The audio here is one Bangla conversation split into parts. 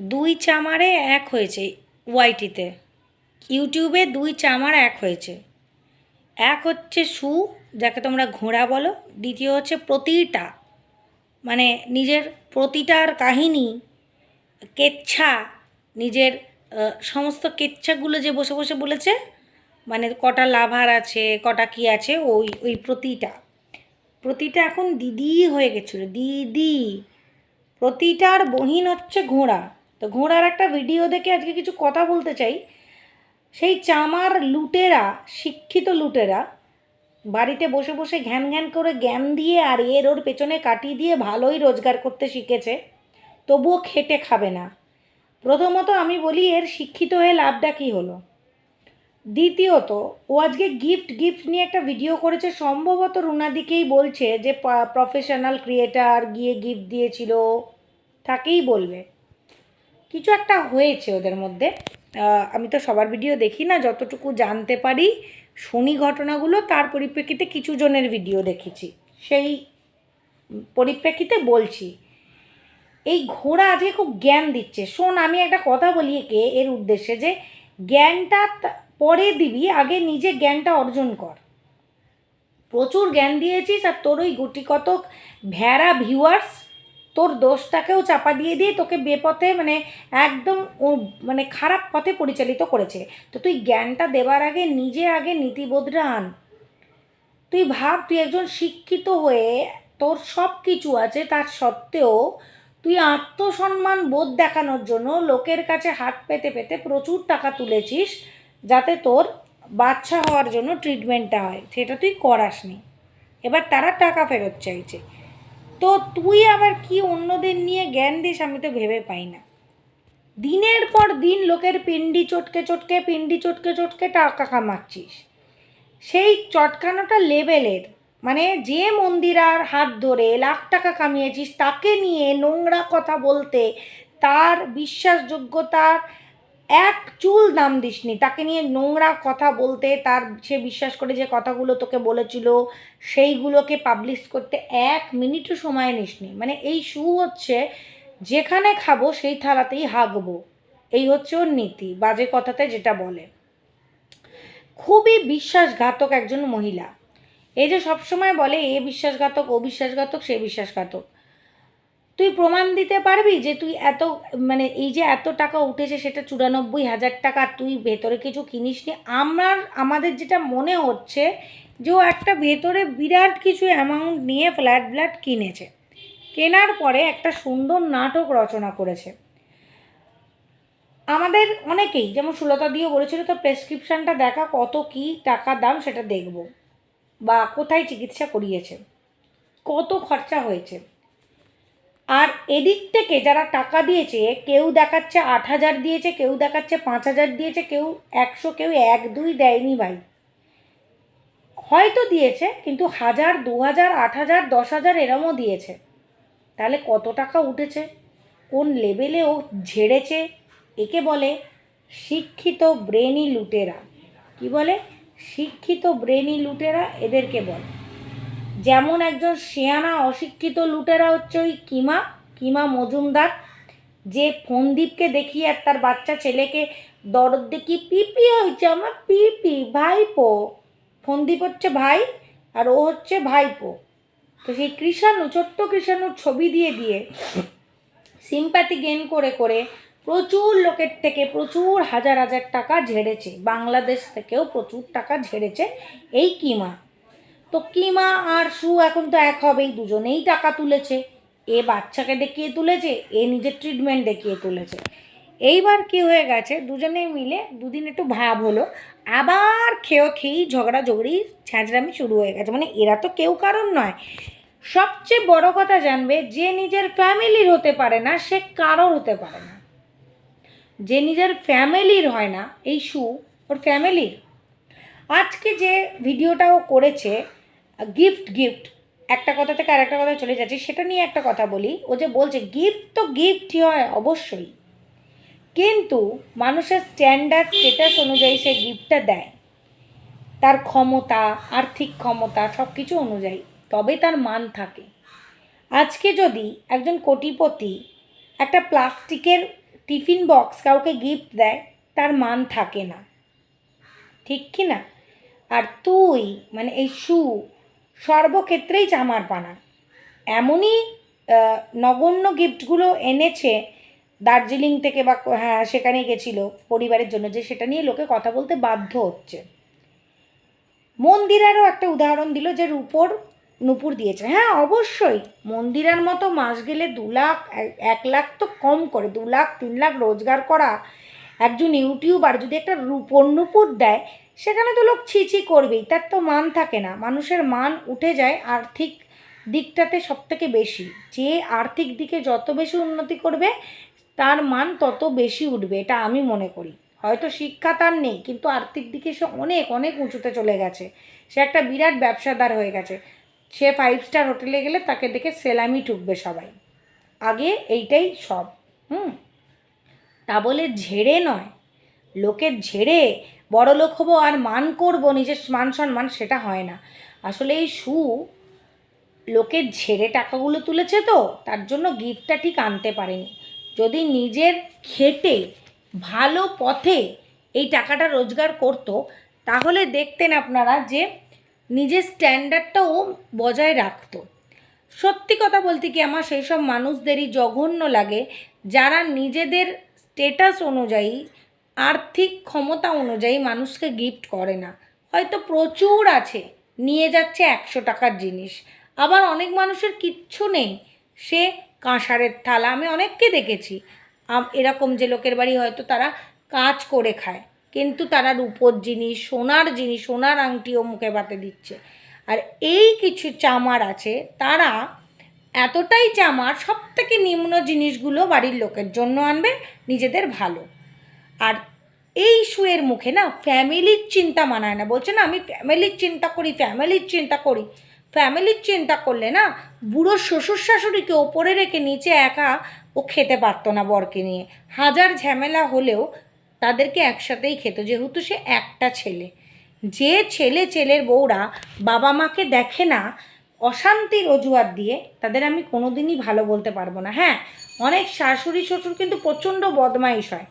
দুই চামারে এক হয়েছে ওয়াইটিতে। ইউটিউবে দুই চামার এক হয়েছে। এক হচ্ছে সু, যাকে তোমরা ঘোড়া বলো। দ্বিতীয় হচ্ছে প্রতিটা। মানে নিজের প্রতিটার কাহিনী, কেচ্ছা, নিজের সমস্ত কেচ্ছাগুলো যে বসে বসে বলেছে মানে কটা লাভার আছে, কটা কি আছে, ওই ওই প্রতিটা। প্রতিটা এখন দিদি হয়ে গেছিল, দিদি। প্রতিটার বহিন হচ্ছে ঘোড়া। তো ঘোড়ার একটা ভিডিও দেখে আজকে কিছু কথা বলতে চাই। সেই চামার লুটেরা, শিক্ষিত লুটেরা, বাড়িতে বসে বসে ঘ্যান ঘ্যান করে জ্ঞান দিয়ে আর এর ওর পেছনে কাটিয়ে দিয়ে ভালোই রোজগার করতে শিখেছে, তবুও খেটে খাবে না। প্রথমত আমি বলি, এর শিক্ষিত হয়ে লাভটা কী হলো? দ্বিতীয়ত, ও আজকে গিফট গিফট নিয়ে একটা ভিডিও করেছে। সম্ভবত রুনাদিকেই বলছে যে প্রফেশনাল ক্রিয়েটার গিয়ে গিফট দিয়েছিল। তাকেই বলবে। কিছু একটা হয়েছে ওদের মধ্যে। আমি তো সবার ভিডিও দেখি না, যতটুকু জানতে পারি শুনি ঘটনাগুলো, তার পরিপ্রেক্ষিতে কিছু জনের ভিডিও দেখেছি। সেই পরিপ্রেক্ষিতে বলছি, এই ঘোড়া আজকে খুব জ্ঞান দিচ্ছে। শোন, আমি একটা কথা বলি একে, এর উদ্দেশ্যে যে, জ্ঞানটা পরে দিবি, আগে নিজে জ্ঞানটা অর্জন কর। প্রচুর জ্ঞান দিয়েছিস, আর তোর ওই গুটি কতক ভেড়া ভিউয়ার্স তোর দোষটাকেও চাপা দিয়ে দিয়ে তোকে বেপথে মানে একদম মানে খারাপ পথে পরিচালিত করেছে। তো তুই জ্ঞানটা দেবার আগে, নিজে আগে নীতিবোধটা আন তুই ভাব, তুই একজন শিক্ষিত হয়ে তোর সব কিছু আছে, তার সত্ত্বেও তুই আত্মসম্মান বোধ দেখানোর জন্য লোকের কাছে হাত পেতে পেতে প্রচুর টাকা তুলেছিস, যাতে তোর বাচ্চা হওয়ার জন্য ট্রিটমেন্টটা হয়। সেটা তুই করাসনি। এবার তারা টাকা ফেরত চাইছে। তো তুই আবার কি অন্যদের নিয়ে জ্ঞান দিস আমি তো ভেবে পাই না। দিনের পর দিন লোকের পিন্ডি চটকে চটকে, পিন্ডি চটকে চটকে টাকা কামাচ্ছিস। সেই চটকানোটা লেভেলের মানে যে মন্দিরার হাত ধরে লাখ টাকা কামিয়েছিস তাকে নিয়ে নোংরা কথা বলতে তার বিশ্বাসযোগ্যতার এক চুল দাম দিসনি। তাকে নিয়ে নোংরা কথা বলতে, তার সে বিশ্বাস করে যে কথাগুলো তোকে বলেছিল, সেইগুলোকে পাবলিশ করতে এক মিনিটও সময় নিসনি। মানে এই শু হচ্ছে, যেখানে খাব সেই থালাতেই হাগবো। এই হচ্ছে ওর নীতি, বাজে কথাতে যেটা বলে। খুবই বিশ্বাসঘাতক একজন মহিলা। এই যে সবসময় বলে, এ বিশ্বাসঘাতক, ও বিশ্বাসঘাতক, সে বিশ্বাসঘাতক। তুই প্রমাণ দিতে পারবি যে তুই এত মানে এই যে এত টাকা উঠেছে সেটা চুরানব্বই হাজার টাকা তুই ভেতরে কিছু কিনিস নি আমার আমাদের যেটা মনে হচ্ছে যে ও একটা ভেতরে বিরাট কিছু অ্যামাউন্ট নিয়ে ফ্ল্যাট ফ্ল্যাট কিনেছে। কেনার পরে একটা সুন্দর নাটক রচনা করেছে। আমাদের অনেকেই, যেমন সুলতা দিয়েও বলেছিল তো প্রেসক্রিপশানটা দেখা কত কি টাকা দাম সেটা দেখব। বা, কোথায় চিকিৎসা করিয়েছে? কত খরচা হয়েছে? আর এদিক থেকে যারা টাকা দিয়েছে, কেউ দেখাচ্ছে আট হাজার দিয়েছে, কেউ দেখাচ্ছে পাঁচ হাজার দিয়েছে, কেউ একশো, কেউ এক, দুই দেয়নি ভাই। হয়তো দিয়েছে, কিন্তু হাজার, দু হাজার, আট হাজার, দশ হাজার এরমও দিয়েছে। তাহলে কত টাকা উঠেছে? কোন লেভেলে ও ঝেড়েছে? একে বলে শিক্ষিত ব্রেনি লুটেরা। কি বলে? শিক্ষিত ব্রেনি লুটেরা এদেরকে বলে। যেমন একজন শেয়ানা অশিক্ষিত লুটেরা হচ্ছে ওই কিমা কিমা মজুমদার, যে ফন্দীপকে দেখিয়ে আর তার বাচ্চা ছেলেকে দরদ দেখি পিপি হয়েছে, আমার পিপি, ভাইপো। ফন্দীপ হচ্ছে ভাই আর ও হচ্ছে ভাইপো। তো সেই কৃষাণু, ছোট্ট কৃষাণুর ছবি দিয়ে দিয়ে সিম্প্যাথি গেন করে করে প্রচুর লোকের থেকে প্রচুর হাজার হাজার টাকা ঝেড়েছে, বাংলাদেশ থেকেও প্রচুর টাকা ঝেড়েছে এই কিমা। তো কিমা আর সু এখন তো এক হবেই, দুজনেই টাকা তুলেছে। এ বাচ্চাকে দেখিয়ে তুলেছে, এ নিজের ট্রিটমেন্ট দেখিয়ে তুলেছে। এইবার কি হয়ে গেছে, দুজনে মিলে দুদিন একটু ভাব হলো, আবার খেয়েও খেয়েই ঝগড়া ঝগড়ি ছ্যাঁচড়ামি শুরু হয়ে গেছে। মানে এরা তো কেউ কারণ নয়। সবচেয়ে বড় কথা জানবে, যে নিজের ফ্যামিলির হতে পারে না, সে কারোর হতে পারে না। যে নিজের ফ্যামিলির হয় না, এই শু ওর ফ্যামিলির। আজকে যে ভিডিওটা ও করেছে গিফট গিফট একটা কথা থেকে আরেকটা কথা চলে যাচ্ছে, সেটা নিয়ে একটা কথা বলি। ও যে বলছে গিফট তো গিফটই হয়, অবশ্যই। কিন্তু মানুষের স্ট্যান্ডার্ড স্টেটাস অনুযায়ী সে গিফটটা দেয়। তার ক্ষমতা, আর্থিক ক্ষমতা সব কিছু অনুযায়ী, তবে তার মান থাকে। আজকে যদি একজন কোটিপতি একটা প্লাস্টিকের টিফিন বক্স কাউকে গিফট দেয়, তার মান থাকে না। ঠিক কি না? আর তুই মানে এই সু, সর্বক্ষেত্রেই চামার পানা। এমনই নগণ্য গিফটগুলো এনেছে দার্জিলিং থেকে বা হ্যাঁ সেখানে গেছিল পরিবারের জন্য, যে সেটা নিয়ে লোকে কথা বলতে বাধ্য হচ্ছে। মন্দিরারও একটা উদাহরণ দিল যে রূপোর নুপুর দিয়েছে। হ্যাঁ অবশ্যই, মন্দিরার মতো মাস গেলে দু লাখ এক- লাখ তো কম করে, দু লাখ, তিন লাখ রোজগার করা একজন ইউটিউবার যদি একটা রূপোর নুপুর দেয়, সেখানে তো লোক ছি ছি করবেই, তার তো মান থাকে না। মানুষের মান উঠে যায় আর্থিক দিকটাতে সব থেকে বেশি। যে আর্থিক দিকে যত বেশি উন্নতি করবে, তার মান তত বেশি উঠবে, এটা আমি মনে করি। হয়তো শিক্ষা তার নেই, কিন্তু আর্থিক দিকে সে অনেক অনেক উঁচুতে চলে গেছে। সে একটা বিরাট ব্যবসাদার হয়ে গেছে। সে ফাইভ স্টার হোটেলে গেলে তাকে দেখে সেলামি ঠুকবে সবাই। আগে এইটাই সব, হুম? তা বলে ঝেড়ে নয়। লোকের ঝেড়ে বড় লোক হব আর মান করব, নিজের মান সম্মান সেটা হয় না। আসলে এই শু লোকের ঝেড়ে টাকাগুলো তুলেছে তো, তার জন্য গিফটটা ঠিক আনতে পারেনি। যদি নিজের খেটে, ভালো পথে এই টাকাটা রোজগার করতো, তাহলে দেখতেন আপনারা যে নিজের স্ট্যান্ডার্ডটাও বজায় রাখতো। সত্যি কথা বলতে কি, আমার সেই সব মানুষদেরই জঘন্য লাগে, যারা নিজেদের স্টেটাস অনুযায়ী, আর্থিক ক্ষমতা অনুযায়ী মানুষকে গিফট করে না। হয়তো প্রচুর আছে, নিয়ে যাচ্ছে একশো টাকার জিনিস। আবার অনেক মানুষের কিচ্ছু নেই, সে কাঁসারের থালা। আমি অনেককে দেখেছি এরকম যে লোকের বাড়ি হয়তো তারা কাজ করে খায়, কিন্তু তারা রূপোর জিনিস, সোনার জিনিস, সোনার আংটিও মুখে বাতে দিচ্ছে। আর এই কিছু চামার আছে, তারা এতটাই চামার সব থেকে নিম্ন জিনিসগুলো বাড়ির লোকের জন্য আনবে, নিজেদের ভালো। আর এই শুয়ের মুখে না ফ্যামিলির চিন্তা মানায় না। বলছে না, আমি ফ্যামিলির চিন্তা করি, ফ্যামিলির চিন্তা করি। ফ্যামিলির চিন্তা করলে না বুড়ো শ্বশুর শাশুড়িকে ওপরে রেখে নিচে একা ও খেতে পারতো না বরকে নিয়ে। হাজার ঝামেলা হলেও তাদেরকে একসাথেই খেত, যেহেতু সে একটা ছেলে। যে ছেলে, ছেলের বউরা বাবা মাকে দেখে না অশান্তির অজুহাত দিয়ে তাদের আমি কোনোদিনই ভালো বলতে পারব না। হ্যাঁ অনেক শাশুড়ি শ্বশুর কিন্তু প্রচণ্ড বদমাইশ হয়।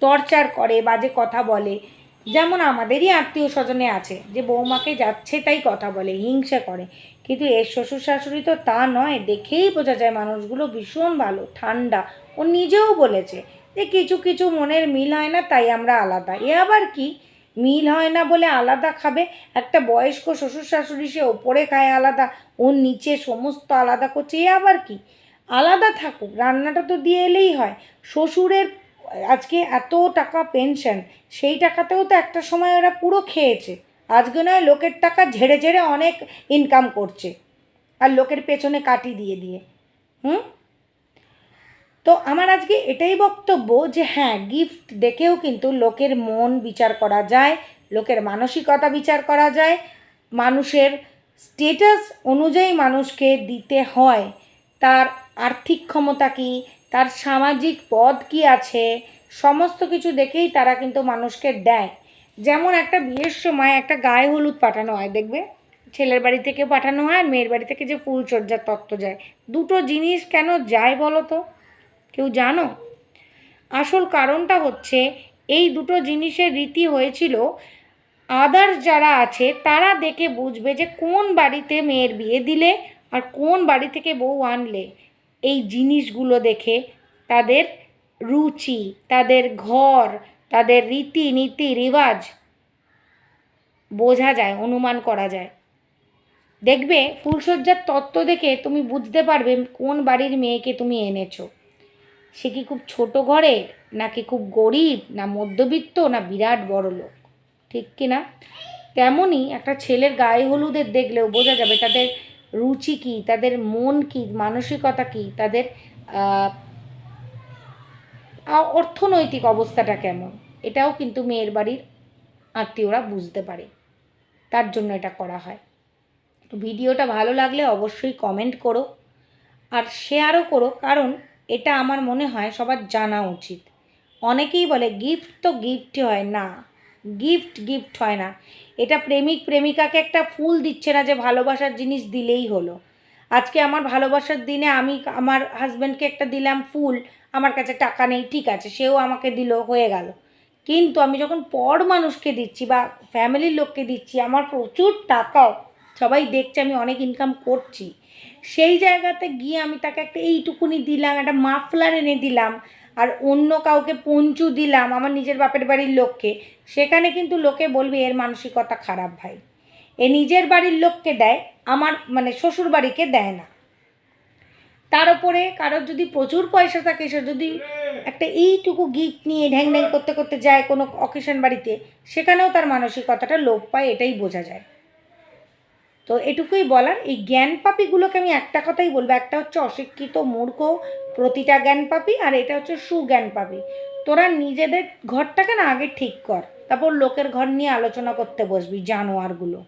টর্চার করে, বাজে কথা বলে। যেমন আমাদেরই আত্মীয় স্বজনে আছে, যে বৌমাকে যাচ্ছে তাই কথা বলে, হিংসা করে। কিন্তু এর শ্বশুর শাশুড়ি তো তা নয়, দেখেই বোঝা যায় মানুষগুলো ভীষণ ভালো, ঠান্ডা। ও নিজেও বলেছে যে কিছু কিছু মনের মিল হয় না, তাই আমরা আলাদা। এ আবার কি? মিল হয় না বলে আলাদা খাবে। একটা বয়স্ক শ্বশুর শাশুড়ি সে ওপরে খায় আলাদা, ওর নিচে সমস্ত আলাদা করছে। এ আবার কি? আলাদা থাকুক, রান্নাটা তো দিয়ে এলেই হয়। শ্বশুরের আজকে এত টাকা পেনশন সেই টাকাতেও তো একটা সময় ওরা পুরো খেয়েছে। আজকে নয়, লোকের টাকা ঝেড়ে ঝেড়ে অনেক ইনকাম করছে। আর লোকের পেছনে কাটি দিয়ে দিয়ে, হুম? তো আমার আজকে এটাই বক্তব্য যে হ্যাঁ গিফট দেখেও কিন্তু লোকের মন বিচার করা যায়, লোকের মানসিকতা বিচার করা যায়, মানুষের স্টেটাস অনুযায়ী মানুষকে দিতে হয়, তার আর্থিক ক্ষমতা কী, তার সামাজিক পদ কি আছে, সমস্ত কিছু দেখেই তারা কিন্তু মানুষকে দেয়। যেমন একটা বিয়ের সময় একটা গায়ে হলুদ পাঠানো হয়, দেখবে? ছেলের বাড়ি থেকে পাঠানো হয় আর মেয়ের বাড়ি থেকে যে ফুলচর্যার তত্ত্ব যায়। দুটো জিনিস কেন যায় বলো তো? কেউ জানো? আসল কারণটা হচ্ছে, এই দুটো জিনিসের রীতি হয়েছিল আদার্স যারা আছে, তারা দেখে বুঝবে যে কোন বাড়িতে মেয়ের বিয়ে দিলে আর কোন বাড়ি থেকে বউ আনলে। এই জিনিসগুলো দেখে তাদের রুচি, তাদের ঘর, তাদের রীতি, নীতি রিবাজ বোঝা যায়, অনুমান করা যায়। দেখবে ফুলসজ্জার তত্ত্ব দেখে তুমি বুঝতে পারবে কোন বাড়ির মেয়েকে তুমি এনেছো। সে কি খুব ছোট ঘরের? নাকি খুব গরিব? না মধ্যবিত্ত? না বিরাট বড় লোক? ঠিক কি না? তেমনই একটা ছেলের গায়ে হলুদের দেখলেও বোঝা যাবে তাদের রুচি কী, তাদের মন কী, মানসিকতা কী, তাদের অর্থনৈতিক অবস্থাটা কেমন? এটাও কিন্তু মেয়ের বাড়ির আত্মীয়রা বুঝতে পারে। তার জন্য এটা করা হয়। ভিডিওটা ভালো লাগলে অবশ্যই কমেন্ট করো। আর শেয়ারও করো। কারণ এটা আমার মনে হয় সবার জানা উচিত। অনেকেই বলে, গিফট তো গিফটই হয় না। গিফট গিফট হয় না। এটা প্রেমিক প্রেমিকাকে একটা ফুল দিচ্ছে না যে ভালোবাসার জিনিস দিলেই হলো। আজকে আমার ভালোবাসার দিনে আমি আমার হাজব্যান্ডকে একটা দিলাম ফুল, আমার কাছে টাকা নেই, ঠিক আছে, সেও আমাকে দিল, হয়ে গেল। কিন্তু আমি যখন পর মানুষকে দিচ্ছি বা ফ্যামিলির লোককে দিচ্ছি, আমার প্রচুর টাকাও সবাই দেখছে আমি অনেক ইনকাম করছি। সেই জায়গাতে গিয়ে আমি তাকে একটা এইটুকুনি দিলাম, একটা মাফলার এনে দিলাম, আর অন্য কাউকে পঞ্চু দিলাম আমার নিজের বাপের বাড়ির লোককে। সেখানে কিন্তু লোকে বলবে, এর মানসিকতা খারাপ ভাই। এ নিজের বাড়ির লোককে দেয়, আমার মানে শ্বশুর বাড়িকে দেয় না। তার উপরে কারোর যদি প্রচুর পয়সা থাকে, সে যদি একটা এইটুকু গিফট নিয়ে ঢ্যাং ঢ্যাং করতে করতে যায় কোনো অকেশন বাড়িতে, সেখানেও তার মানসিকতাটা লোপ পায়, এটাই বোঝা যায়। তো এটুকুই বলার, এই জ্ঞান পাপিগুলোকে আমি একটা কথাই বলব, একটা হচ্ছে অশিক্ষিত মূর্খ প্রতিটা জ্ঞান পাপি আর এটা হচ্ছে সুজ্ঞান পাপি। তোরা নিজেদের ঘরটাকে না আগে ঠিক কর, তারপর লোকের ঘর নিয়ে আলোচনা করতে বসবি জানোয়ারগুলো।